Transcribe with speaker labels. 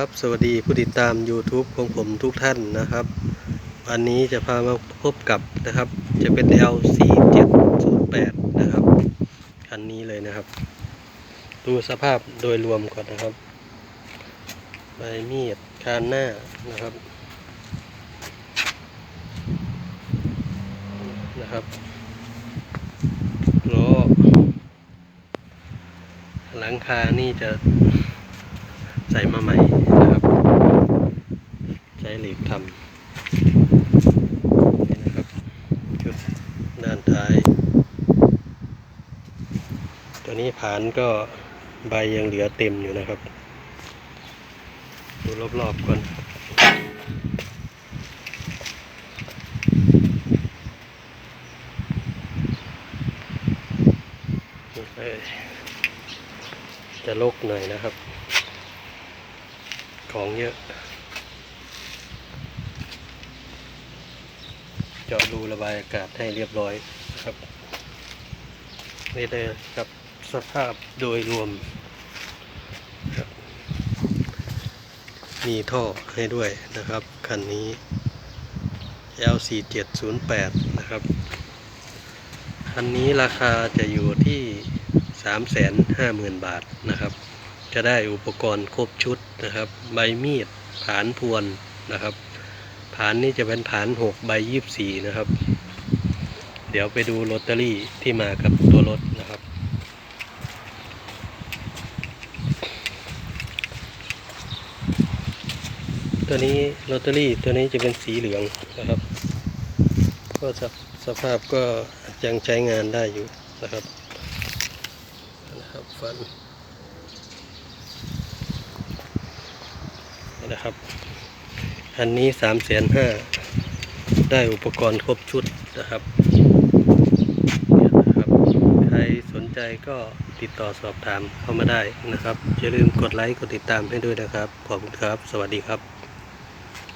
Speaker 1: ครับสวัสดีผู้ติดตาม YouTube ของผมทุกท่านนะครับ วันนี้จะพามาพบกับนะครับ จะเป็น L4708 นะครับคันนี้เลยนะครับ ดูสภาพโดยรวมก่อนนะครับใบมีดคานหน้านะครับนะครับล้อหลังคานี่จะ ใส่มาใหม่นะครับ ใช้เหล็กทำนี่นะครับชุดด้านท้าย ตัวนี้ผานก็ใบยังเหลือเต็มอยู่นะครับ ดูรอบๆก่อนจะลกหน่อยนะครับ ของเยอะ เจาะรูระบายอากาศให้เรียบร้อยครับนี่เลยครับสภาพโดยรวม มีท่อให้ด้วยนะครับ คันนี้ L4708 นะครับ คันนี้ราคาจะอยู่ที่ 350,000 บาทนะครับ จะได้อุปกรณ์ครบชุดนะครับ ใบมีดผานพวนนะครับผานนี่จะเป็นผานหกใบยี่บสี่นะครับ เดี๋ยวไปดูลอตเตอรี่ที่มากับตัวรถนะครับ ตัวนี้ลอตเตอรี่ตัวนี้จะเป็นสีเหลืองนะครับ ก็สภสภาพก็ยังใช้งานได้อยู่นะครับนะครับฟัน นะครับ อันนี้สามแสนห้าได้อุปกรณ์ครบชุดนะครับนะครับ ใครสนใจก็ติดต่อสอบถามเข้ามาได้นะครับ อย่าลืมกดไลค์กดติดตามให้ด้วยนะครับ ขอบคุณครับ สวัสดีครับ